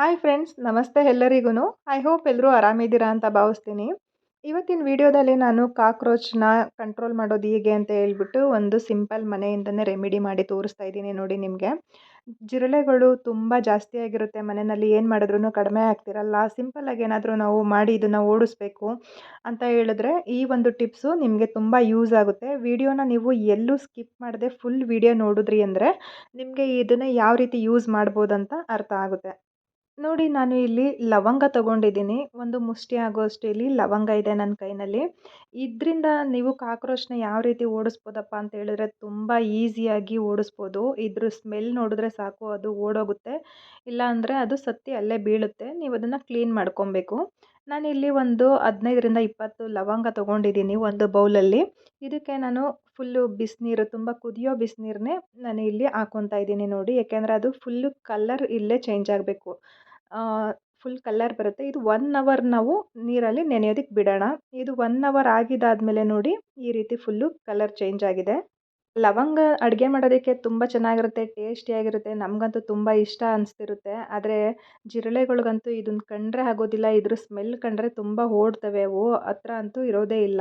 Hi friends ನಮಸ್ತೆ ಎಲ್ಲರಿಗೂ I hope ಎಲ್ಲರೂ ಆರಾಮಿದ್ದೀರಾ ಅಂತ ಭಾವಿಸ್ತೀನಿ. ಇವತ್ತಿನ ವಿಡಿಯೋದಲ್ಲಿ ನಾನು ಕಾಕ್ರೋಚ್ನ ಕಂಟ್ರೋಲ್ ಮಾಡೋದು ಹೇಗೆ ಅಂತ ಹೇಳ್ಬಿಟ್ಟು ಒಂದು ಸಿಂಪಲ್ ಮನೆಯಿಂದನೇ ರೆಮಿಡಿ ಮಾಡಿ ತೋರಿಸ್ತಾ ಇದ್ದೀನಿ ನೋಡಿ ನಿಮಗೆ. ಜಿರಳೆಗಳು ತುಂಬ ಜಾಸ್ತಿ ಆಗಿರುತ್ತೆ. ಮನೆಯಲ್ಲಿ ಏನು ಮಾಡಿದ್ರೂ ಕಡಿಮೆ ಆಗ್ತಿರಲ್ಲ. ಸಿಂಪಲ್ಲಾಗಿ ಏನಾದರೂ ನಾವು ಮಾಡಿ ಇದನ್ನು ಓಡಿಸ್ಬೇಕು ಅಂತ ಹೇಳಿದ್ರೆ ಈ ಒಂದು ಟಿಪ್ಸು ನಿಮಗೆ ತುಂಬ ಯೂಸ್ ಆಗುತ್ತೆ. ವಿಡಿಯೋನ ನೀವು ಎಲ್ಲೂ ಸ್ಕಿಪ್ ಮಾಡದೆ ಫುಲ್ ವಿಡಿಯೋ ನೋಡಿದ್ರಿ ಅಂದರೆ ನಿಮಗೆ ಇದನ್ನು ಯಾವ ರೀತಿ ಯೂಸ್ ಮಾಡ್ಬೋದು ಅಂತ ಅರ್ಥ ಆಗುತ್ತೆ. ನೋಡಿ, ನಾನು ಇಲ್ಲಿ ಲವಂಗ ತಗೊಂಡಿದ್ದೀನಿ. ಒಂದು ಮುಷ್ಟಿ ಆಗೋಷ್ಟು ಇಲ್ಲಿ ಲವಂಗ ಇದೆ ನನ್ನ ಕೈನಲ್ಲಿ. ಇದರಿಂದ ನೀವು ಕಾಕ್ರೋಚ್ನ ಯಾವ ರೀತಿ ಓಡಿಸ್ಬೋದಪ್ಪ ಅಂತ ಹೇಳಿದ್ರೆ ತುಂಬ ಈಸಿಯಾಗಿ ಓಡಿಸ್ಬೋದು. ಇದ್ರ ಸ್ಮೆಲ್ ನೋಡಿದ್ರೆ ಸಾಕು, ಅದು ಓಡೋಗುತ್ತೆ. ಇಲ್ಲಾಂದರೆ ಅದು ಸತ್ತಿ ಅಲ್ಲೇ ಬೀಳುತ್ತೆ. ನೀವು ಅದನ್ನು ಕ್ಲೀನ್ ಮಾಡ್ಕೊಬೇಕು. ನಾನಿಲ್ಲಿ ಒಂದು ಹದಿನೈದರಿಂದ ಇಪ್ಪತ್ತು ಲವಂಗ ತೊಗೊಂಡಿದ್ದೀನಿ ಒಂದು ಬೌಲಲ್ಲಿ. ಇದಕ್ಕೆ ನಾನು ಫುಲ್ಲು ಬಿಸಿನೀರು, ತುಂಬ ಕುದಿಯೋ ಬಿಸಿನೀರನ್ನೇ ನಾನು ಇಲ್ಲಿ ಹಾಕೊತಾ ಇದ್ದೀನಿ ನೋಡಿ. ಯಾಕೆಂದರೆ ಅದು ಫುಲ್ಲು ಕಲ್ಲರ್ ಇಲ್ಲೇ ಚೇಂಜ್ ಆಗಬೇಕು. ಫುಲ್ ಕಲ್ಲರ್ ಬರುತ್ತೆ. ಇದು ಒನ್ ಅವರ್ ನಾವು ನೀರಲ್ಲಿ ನೆನೆಯೋದಕ್ಕೆ ಬಿಡೋಣ. ಇದು ಒನ್ ಅವರ್ ಆಗಿದ್ದಾದ್ಮೇಲೆ ನೋಡಿ ಈ ರೀತಿ ಫುಲ್ಲು ಕಲರ್ ಚೇಂಜ್ ಆಗಿದೆ. ಲವಂಗ ಅಡುಗೆ ಮಾಡೋದಕ್ಕೆ ತುಂಬ ಚೆನ್ನಾಗಿರುತ್ತೆ, ಟೇಸ್ಟಿಯಾಗಿರುತ್ತೆ, ನಮಗಂತೂ ತುಂಬ ಇಷ್ಟ ಅನಿಸ್ತಿರುತ್ತೆ. ಆದರೆ ಜಿರಳೆಗಳಿಗಂತೂ ಇದನ್ನು ಕಂಡರೆ ಆಗೋದಿಲ್ಲ, ಇದ್ರ ಸ್ಮೆಲ್ ಕಂಡರೆ ತುಂಬ ಓಡ್ತವೆ ಅವು ಹತ್ರ ಅಂತೂ ಇರೋದೇ ಇಲ್ಲ.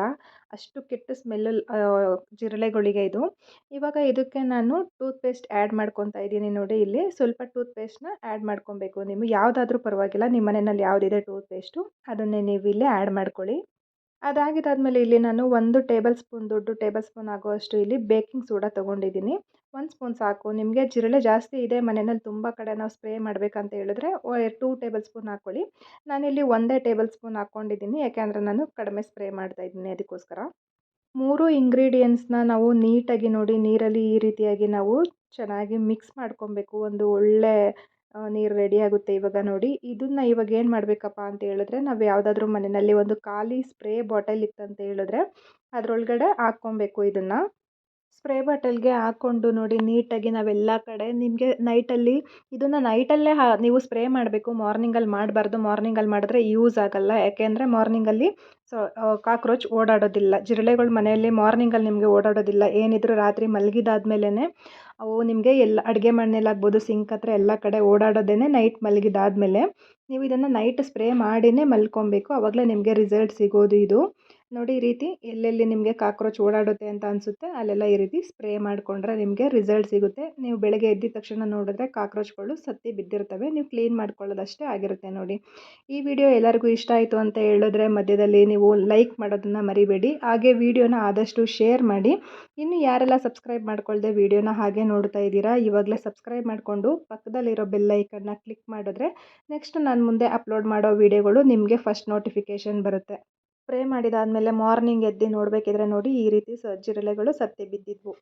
ಅಷ್ಟು ಕೆಟ್ಟ ಸ್ಮೆಲ್ ಜಿರಳೆಗಳಿಗೆ ಇದು. ಇವಾಗ ಇದಕ್ಕೆ ನಾನು ಟೂತ್ ಪೇಸ್ಟ್ ಆ್ಯಡ್ ಮಾಡ್ಕೊತಾ ಇದ್ದೀನಿ ನೋಡಿ ಇಲ್ಲಿ. ಸ್ವಲ್ಪ ಟೂತ್ ಪೇಸ್ಟ್ನ ಆ್ಯಡ್ ಮಾಡ್ಕೊಬೇಕು. ನಿಮಗೆ ಯಾವುದಾದ್ರೂ ಪರವಾಗಿಲ್ಲ, ನಿಮ್ಮ ಮನೆಯಲ್ಲಿ ಯಾವುದಿದೆ ಟೂತ್ ಪೇಸ್ಟು ಅದನ್ನೇ ನೀವು ಇಲ್ಲಿ ಆ್ಯಡ್ ಮಾಡ್ಕೊಳ್ಳಿ. ಅದಾಗಿದ್ದಾದಮೇಲೆ ಇಲ್ಲಿ ನಾನು ಒಂದು ಟೇಬಲ್ ಸ್ಪೂನ್, ದೊಡ್ಡ ಟೇಬಲ್ ಸ್ಪೂನ್ ಆಗುವಷ್ಟು ಇಲ್ಲಿ ಬೇಕಿಂಗ್ ಸೋಡಾ ತೊಗೊಂಡಿದ್ದೀನಿ. ಒಂದು ಸ್ಪೂನ್ ಸಾಕು. ನಿಮಗೆ ಜಿರಳೆ ಜಾಸ್ತಿ ಇದೆ, ಮನೆಯಲ್ಲಿ ತುಂಬ ಕಡೆ ನಾವು ಸ್ಪ್ರೇ ಮಾಡಬೇಕಂತ ಹೇಳಿದ್ರೆ ಟೂ ಟೇಬಲ್ ಸ್ಪೂನ್ ಹಾಕ್ಕೊಳ್ಳಿ. ನಾನಿಲ್ಲಿ ಒಂದೇ ಟೇಬಲ್ ಸ್ಪೂನ್ ಹಾಕ್ಕೊಂಡಿದ್ದೀನಿ, ಯಾಕೆಂದರೆ ನಾನು ಕಡಿಮೆ ಸ್ಪ್ರೇ ಮಾಡ್ತಾ ಇದ್ದೀನಿ ಅದಕ್ಕೋಸ್ಕರ. ಮೂರು ಇಂಗ್ರೀಡಿಯೆಂಟ್ಸ್ನ ನಾವು ನೀಟಾಗಿ ನೋಡಿ, ನೀರಲ್ಲಿ ಈ ರೀತಿಯಾಗಿ ನಾವು ಚೆನ್ನಾಗಿ ಮಿಕ್ಸ್ ಮಾಡ್ಕೊಬೇಕು. ಒಂದು ಒಳ್ಳೆ ನೀರು ರೆಡಿ ಆಗುತ್ತೆ ಇವಾಗ ನೋಡಿ. ಇದನ್ನು ಇವಾಗ ಏನು ಮಾಡಬೇಕಪ್ಪ ಅಂತ ಹೇಳಿದ್ರೆ ನಾವು ಯಾವುದಾದ್ರೂ ಮನೆಯಲ್ಲಿ ಒಂದು ಖಾಲಿ ಸ್ಪ್ರೇ ಬಾಟಲ್ ಇತ್ತಂತ ಹೇಳಿದ್ರೆ ಅದರೊಳಗಡೆ ಹಾಕ್ಕೊಬೇಕು ಇದನ್ನು. ಸ್ಪ್ರೇ ಬಾಟಲ್ಗೆ ಹಾಕ್ಕೊಂಡು ನೋಡಿ ನೀಟಾಗಿ ನಾವೆಲ್ಲ ಕಡೆ ನಿಮಗೆ ನೈಟಲ್ಲಿ ಇದನ್ನು ನೈಟಲ್ಲೇ ಹಾ, ನೀವು ಸ್ಪ್ರೇ ಮಾಡಬೇಕು. ಮಾರ್ನಿಂಗಲ್ಲಿ ಮಾಡಬಾರ್ದು. ಮಾರ್ನಿಂಗಲ್ಲಿ ಮಾಡಿದ್ರೆ ಯೂಸ್ ಆಗೋಲ್ಲ. ಯಾಕೆಂದರೆ ಮಾರ್ನಿಂಗಲ್ಲಿ ಸೊ ಕಾಕ್ರೋಚ್ ಓಡಾಡೋದಿಲ್ಲ. ಜಿರಳೆಗಳು ಮನೆಯಲ್ಲಿ ಮಾರ್ನಿಂಗಲ್ಲಿ ನಿಮಗೆ ಓಡಾಡೋದಿಲ್ಲ. ಏನಿದ್ರು ರಾತ್ರಿ ಮಲಗಿದಾದ್ಮೇಲೆ ಅವು ನಿಮಗೆ ಎಲ್ಲ ಅಡುಗೆ ಮಣ್ಣೆಲ್ಲಾಗ್ಬೋದು ಸಿಂಕ್ ಹತ್ರ ಎಲ್ಲ ಕಡೆ ಓಡಾಡೋದೇ ನೈಟ್ ಮಲಗಿದಾದ್ಮೇಲೆ ನೀವು ಇದನ್ನು ನೈಟ್ ಸ್ಪ್ರೇ ಮಾಡಿನೇ ಮಲ್ಕೊಬೇಕು. ಆವಾಗಲೇ ನಿಮಗೆ ರಿಸಲ್ಟ್ ಸಿಗೋದು ಇದು. ನೋಡಿ ಈ ರೀತಿ ಎಲ್ಲೆಲ್ಲಿ ನಿಮಗೆ ಕಾಕ್ರೋಚ್ ಓಡಾಡುತ್ತೆ ಅಂತ ಅನಿಸುತ್ತೆ, ಅಲ್ಲೆಲ್ಲ ಈ ರೀತಿ ಸ್ಪ್ರೇ ಮಾಡಿಕೊಂಡ್ರೆ ನಿಮಗೆ ರಿಸಲ್ಟ್ ಸಿಗುತ್ತೆ. ನೀವು ಬೆಳಗ್ಗೆ ಎದ್ದಿದ ತಕ್ಷಣ ನೋಡಿದ್ರೆ ಕಾಕ್ರೋಚ್ಗಳು ಸತ್ತಿ ಬಿದ್ದಿರ್ತವೆ. ನೀವು ಕ್ಲೀನ್ ಮಾಡ್ಕೊಳ್ಳೋದಷ್ಟೇ ಆಗಿರುತ್ತೆ ನೋಡಿ. ಈ ವಿಡಿಯೋ ಎಲ್ಲರಿಗೂ ಇಷ್ಟ ಆಯಿತು ಅಂತ ಹೇಳಿದ್ರೆ ಮಧ್ಯದಲ್ಲಿ ನೀವು ಲೈಕ್ ಮಾಡೋದನ್ನು ಮರಿಬೇಡಿ. ಹಾಗೆ ವಿಡಿಯೋನ ಆದಷ್ಟು ಶೇರ್ ಮಾಡಿ. ಇನ್ನು ಯಾರೆಲ್ಲ ಸಬ್ಸ್ಕ್ರೈಬ್ ಮಾಡ್ಕೊಳ್ಳದೆ ವಿಡಿಯೋನ ಹಾಗೆ ನೋಡ್ತಾ ಇದ್ದೀರಾ, ಇವಾಗಲೇ ಸಬ್ಸ್ಕ್ರೈಬ್ ಮಾಡಿಕೊಂಡು ಪಕ್ಕದಲ್ಲಿರೋ ಬೆಲ್ಲೈಕನ್ನ ಕ್ಲಿಕ್ ಮಾಡಿದ್ರೆ ನೆಕ್ಸ್ಟ್ ನಾನು ಮುಂದೆ ಅಪ್ಲೋಡ್ ಮಾಡೋ ವಿಡಿಯೋಗಳು ನಿಮಗೆ ಫಸ್ಟ್ ನೋಟಿಫಿಕೇಷನ್ ಬರುತ್ತೆ. ಸ್ಪ್ರೇ ಮಾಡಿದಾದ್ಮೇಲೆ ಮಾರ್ನಿಂಗ್ ಎದ್ದು ನೋಡಬೇಕಿದ್ರೆ ನೋಡಿ ಈ ರೀತಿ ಜಿರಳೆಗಳು ಸತ್ತೇ ಬಿದ್ದಿದ್ವು